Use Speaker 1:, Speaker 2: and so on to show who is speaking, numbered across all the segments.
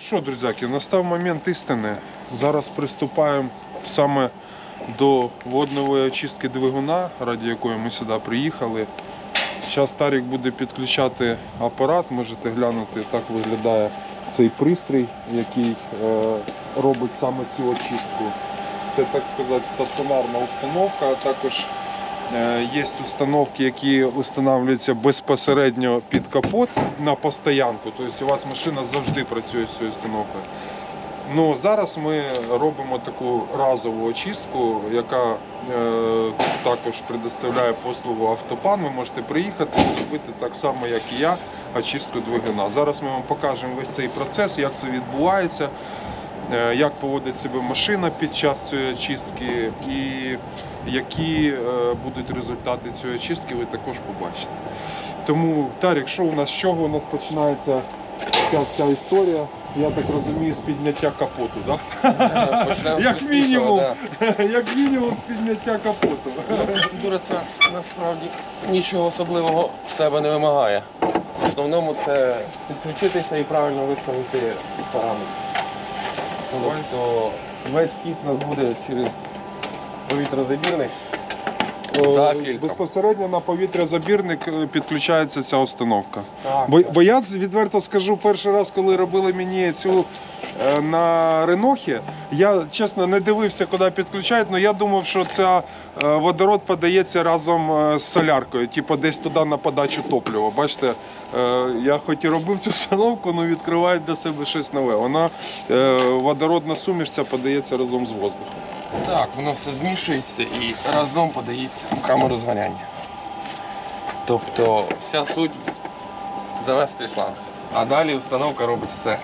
Speaker 1: що, друзяки, настав момент істини. Зараз приступаємо саме до водної очистки двигуна, раді якої ми сюди приїхали. Зараз Тарік буде підключати апарат, можете глянути, так виглядає цей пристрій, який е, робить саме цю очистку. Це, так сказати, стаціонарна установка, а також є установки, які встановлюються безпосередньо під капот на постоянку. Тобто у вас машина завжди працює з цією установкою. Ну, зараз ми робимо таку разову очистку, яка е, також предоставляє послугу автопан. Ви можете приїхати і зробити так само, як і я, очистку двигуна. Зараз ми вам покажемо весь цей процес, як це відбувається, е, як поводить себе машина під час цієї очистки і які е, будуть результати цієї очистки, ви також побачите. Тому, Тарік, що у нас, з чого у нас починається ця вся історія? Я так розумію, з підняття капоту?
Speaker 2: Почнемо
Speaker 1: Як мінімум. Як мінімум з підняття капоту.
Speaker 2: Ну, Процедура ця насправді нічого особливого в себе не вимагає. В основному це підключитися і правильно виставити параметри. Тобто весь вхід у нас буде через повітрозабірник. За фільтром.
Speaker 1: Безпосередньо на повітрязабірник е, підключається ця установка.
Speaker 2: Так,
Speaker 1: Бо, бо я відверто скажу, перший раз, коли робили мені цю е, на Ренохі, я чесно не дивився, куди підключають, але я думав, що ця е, водород подається разом е, з соляркою, типу десь туди на подачу топлива. Бачите, е, я хоч і робив цю установку, але відкривають для себе щось нове. Вона е, водородна суміш ця подається разом з воздухом.
Speaker 2: Так, воно все змішується і разом подається в камеру згоряння. Тобто вся суть завести шланг. А далі установка робить все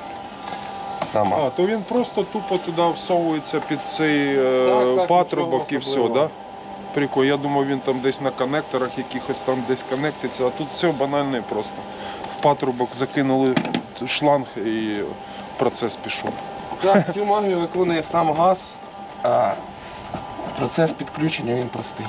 Speaker 2: сама.
Speaker 1: А, то він просто тупо туди всовується під цей е,
Speaker 2: Так, так,
Speaker 1: патрубок і все, да? Прикол, я думав, він там десь на коннекторах якихось там десь коннектиться, а тут все банально і просто. В патрубок закинули шланг і процес пішов.
Speaker 2: Так, цю магію виконує сам газ, а процес підключення він простий.